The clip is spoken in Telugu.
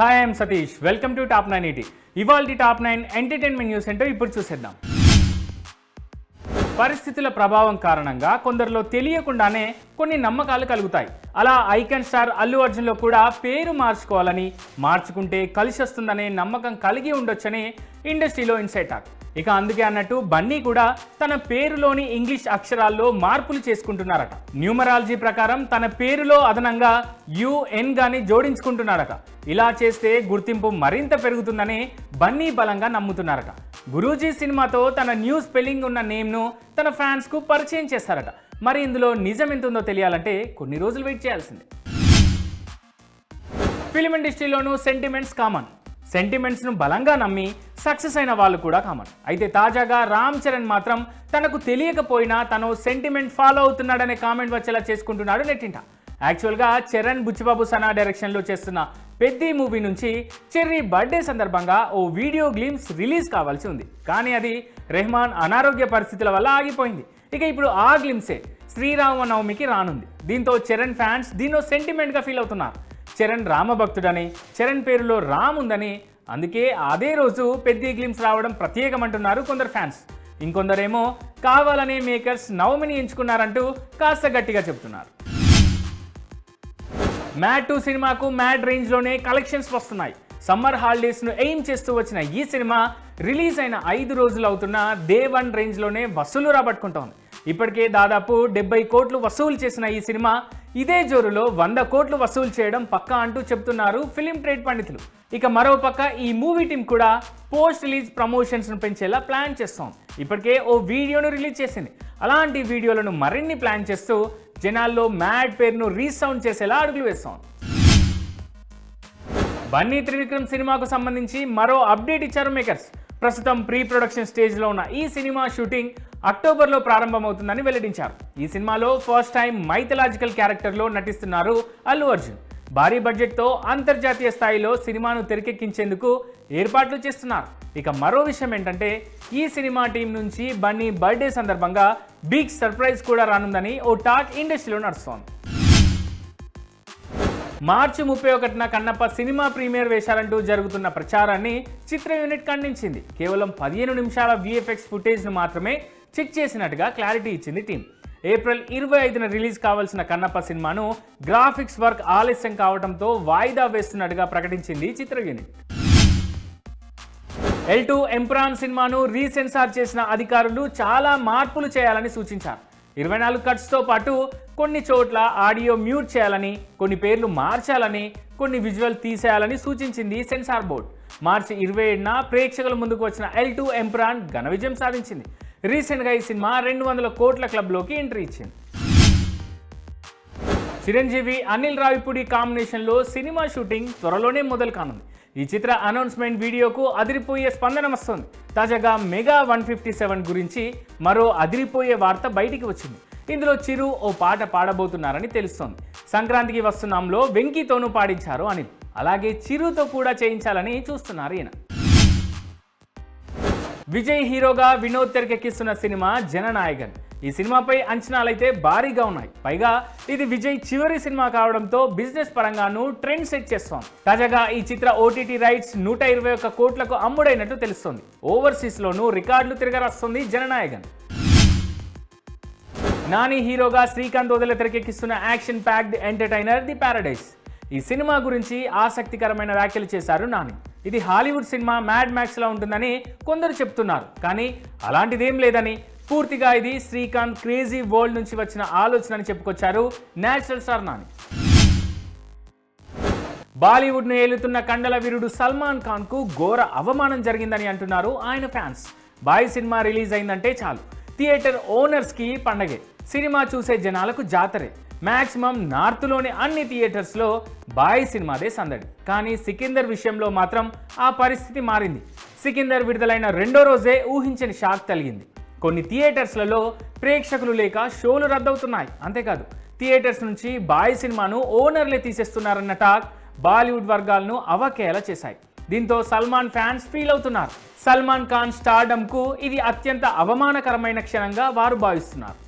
Hi I'm Satish welcome to top nine ET ఇవాళ టాప్ నైన్ ఎంటర్టైన్మెంట్ న్యూస్ ఏంటో ఇప్పుడు చూసేద్దాం. పరిస్థితుల ప్రభావం కారణంగా కొందరిలో తెలియకుండానే కొన్ని నమ్మకాలు కలుగుతాయి. అలా ఐకన్ స్టార్ అల్లు అర్జున్లో కూడా పేరు మార్చుకోవాలని మార్చుకుంటే కలిసి వస్తుందనే నమ్మకం కలిగి ఉండొచ్చని ఇండస్ట్రీలో ఇన్సైట్ టాక్ ఇక అందుకే అన్నట్టు బన్నీ కూడా తన పేరులోని ఇంగ్లీష్ అక్షరాల్లో మార్పులు చేసుకుంటున్నారట. న్యూమరాలజీ ప్రకారం తన పేరులో అదనంగా యుఎన్ గాని జోడించుకుంటున్నారట. ఇలా చేస్తే గుర్తింపు మరింత పెరుగుతుందని బన్నీ బలంగా నమ్ముతున్నారట. గురూజీ సినిమాతో తన న్యూ స్పెల్లింగ్ ఉన్న నేమ్ను తన ఫ్యాన్స్కు పరిచయం చేస్తారట. మరి ఇందులో నిజం ఎంత ఉందో తెలియాలంటే కొన్ని రోజులు వెయిట్ చేయాల్సిందే. ఫిలిం ఇండస్ట్రీలోనూ సెంటిమెంట్స్ కామన్. సెంటిమెంట్స్ను బలంగా నమ్మి సక్సెస్ అయిన వాళ్ళు కూడా కామన్. అయితే తాజాగా రామ్ చరణ్ మాత్రం తనకు తెలియకపోయినా తను సెంటిమెంట్ ఫాలో అవుతున్నాడనే కామెంట్ వచ్చేలా చేసుకుంటున్నాడు నెట్టింట. యాక్చువల్గా చరణ్ బుచ్చిబాబు సనా డైరెక్షన్లో చేస్తున్న పెద్ది మూవీ నుంచి చెర్రీ బర్త్డే సందర్భంగా ఓ వీడియో గ్లిమ్స్ రిలీజ్ కావాల్సి ఉంది. కానీ అది రెహమాన్ అనారోగ్య పరిస్థితుల వల్ల ఆగిపోయింది. ఇక ఇప్పుడు ఆ గ్లిమ్సే శ్రీరామనవమికి రానుంది. దీంతో చరణ్ ఫ్యాన్స్ దీన్నో సెంటిమెంట్గా ఫీల్ అవుతున్నారు. చరణ్ రామభక్తుడని చరణ్ పేరులో రామ్ ఉందని అందుకే అదే రోజు పెద్ద గ్లిమ్స్ రావడం ప్రత్యేకమంటున్నారు కొందరు ఫ్యాన్స్ ఇంకొందరేమో కావాలనే మేకర్స్ నవమిని ఎంచుకున్నారంటూ కాస్త గట్టిగా చెప్తున్నారు మ్యాడ్ టూ సినిమాకు మ్యాడ్ రేంజ్లోనే కలెక్షన్స్ వస్తున్నాయి. సమ్మర్ హాలిడేస్ను ఎయిమ్ చేస్తూ వచ్చిన ఈ సినిమా రిలీజ్ అయిన ఐదు రోజులు అవుతున్న డే వన్ రేంజ్లోనే వసూలు రాబట్టుకుంటోంది. ఇప్పటికే దాదాపు డెబ్బై కోట్లు వసూలు చేసిన ఈ సినిమా ఇదే జోరులో వంద కోట్లు వసూలు చేయడం పక్కా అంటూ చెప్తున్నారు ఫిలిం ట్రేడ్ పండితులు. ఇక మరో పక్క ఈ మూవీ టీం కూడా పోస్ట్ రిలీజ్ ప్రమోషన్స్ను పెంచేలా ప్లాన్ చేస్తోంది. ఇప్పటికే ఓ వీడియోను రిలీజ్ చేసింది. అలాంటి వీడియోలను మరిన్ని ప్లాన్ చేస్తూ జనాల్లో మ్యాడ్ పేరును రీసౌండ్ చేసేలా అడుగులు వేస్తోంది. బన్నీ త్రివిక్రమ్ సినిమాకు సంబంధించి మరో అప్డేట్ ఇచ్చారు మేకర్స్. ప్రస్తుతం ప్రీ ప్రొడక్షన్ స్టేజ్లో ఉన్న ఈ సినిమా షూటింగ్ అక్టోబర్లో ప్రారంభమవుతుందని వెల్లడించారు. ఈ సినిమాలో ఫస్ట్ టైం మైథలాజికల్ క్యారెక్టర్లో నటిస్తున్నారు అల్లు అర్జున్. భారీ బడ్జెట్తో అంతర్జాతీయ స్థాయిలో సినిమాను తెరకెక్కించేందుకు ఏర్పాట్లు చేస్తున్నారు. ఇక మరో విషయం ఏంటంటే ఈ సినిమా టీం నుంచి బన్నీ బర్త్డే సందర్భంగా బిగ్ సర్ప్రైజ్ కూడా రానుందని ఓ టాక్ ఇండస్ట్రీలో నడుస్తోంది. మార్చి ముప్పై ఒకటిన కన్నప్ప సినిమా ప్రీమియర్ వేశారంటూ జరుగుతున్న ప్రచారాన్ని చిత్ర యూనిట్ ఖండించింది. కేవలం పదిహేను నిమిషాల విఎఫ్ఎక్స్ ఫుటేజ్ను మాత్రమే చెక్ చేసినట్టుగా క్లారిటీ ఇచ్చింది టీం. ఏప్రిల్ ఇరవై ఐదున రిలీజ్ కావాల్సిన కన్నప్ప సినిమాను గ్రాఫిక్స్ వర్క్ ఆలస్యం కావడంతో వాయిదా వేస్తున్నట్టుగా ప్రకటించింది చిత్ర యూనిట్. ఎల్ టూ ఎంప్రాన్ సినిమాను రీసెన్సార్ చేసిన అధికారులు చాలా మార్పులు చేయాలని సూచించారు. ఇరవై నాలుగు కట్స్తో పాటు కొన్ని చోట్ల ఆడియో మ్యూట్ చేయాలని కొన్ని పేర్లు మార్చాలని కొన్ని విజువల్ తీసేయాలని సూచించింది సెన్సార్ బోర్డ్. మార్చి ఇరవై ఏడున ప్రేక్షకుల ముందుకు వచ్చిన ఎల్ టూ ఎంప్రాన్ ఘన విజయం సాధించింది. రీసెంట్గా ఈ సినిమా రెండు వందల కోట్ల క్లబ్లోకి ఎంట్రీ ఇచ్చింది. చిరంజీవి అనిల్ రావిపూడి కాంబినేషన్లో సినిమా షూటింగ్ త్వరలోనే మొదలు కానుంది ఈ చిత్ర అనౌన్స్మెంట్ వీడియోకు అదిరిపోయే స్పందన వస్తుంది. తాజాగా మెగా వన్ ఫిఫ్టీ సెవెన్ గురించి మరో అదిరిపోయే వార్త బయటికి వచ్చింది. ఇందులో చిరు ఓ పాట పాడబోతున్నారని తెలుస్తోంది. సంక్రాంతికి వస్తున్నాంలో వెంకీతోనూ పాడించారు అనిల్. అలాగే చిరుతో కూడా చేయించాలని చూస్తున్నారు ఈయన. విజయ్ హీరోగా వినోద్ తెరకెక్కిస్తున్న సినిమా జననాయకన్ ఈ సినిమాపై అంచనాలైతే భారీగా ఉన్నాయి. పైగా ఇది విజయ్ చివరి సినిమా కావడంతో బిజినెస్ పరంగానూ ట్రెండ్ సెట్ చేస్తోంది. తాజాగా ఈ చిత్ర ఓటీటీ రైట్స్ నూట ఇరవై ఒక్క కోట్లకు అమ్ముడైనట్టు తెలుస్తోంది. ఓవర్సీస్లోనూ రికార్డులు తిరగరాస్తుంది జననాయకన్. నాని హీరోగా శ్రీకాంత్ వదిలే తెరకెక్కిస్తున్న action packed entertainer the paradise ఈ సినిమా గురించి ఆసక్తికరమైన వ్యాఖ్యలు చేశారు నాని. ఇది హాలీవుడ్ సినిమా మ్యాడ్ మ్యాక్స్లా ఉంటుందని కొందరు చెప్తున్నారు. కానీ అలాంటిదేం లేదని పూర్తిగా ఇది శ్రీకాంత్ క్రేజీ వరల్డ్ నుంచి వచ్చిన ఆలోచన అని చెప్పుకొచ్చారు నేచురల్ స్టార్ నాని. బాలీవుడ్ను ఏలుతున్న కండల వీరుడు సల్మాన్ ఖాన్కు ఘోర అవమానం జరిగిందని అంటున్నారు ఆయన ఫ్యాన్స్. బాయ్ సినిమా రిలీజ్ అయిందంటే చాలు. థియేటర్ ఓనర్స్కి పండగే. సినిమా చూసే జనాలకు జాతరే. మ్యాక్సిమం నార్త్లోని అన్ని థియేటర్స్లో బాయ్ సినిమాదే సందడి. కానీ సికిందర్ విషయంలో మాత్రం ఆ పరిస్థితి మారింది. సికిందర్ విడుదలైన రెండో రోజే ఊహించని షాక్ కలిగింది కొన్ని థియేటర్స్లలో ప్రేక్షకులు లేక షోలు రద్దవుతున్నాయి. అంతేకాదు థియేటర్స్ నుంచి బాయ్ సినిమాను ఓనర్లే తీసేస్తున్నారన్న టాక్ బాలీవుడ్ వర్గాలను అవకేలా చేశాయి. దీంతో సల్మాన్ ఫ్యాన్స్ ఫీల్ అవుతున్నారు. సల్మాన్ ఖాన్ స్టార్డమ్కు ఇది అత్యంత అవమానకరమైన క్షణంగా వారు భావిస్తున్నారు.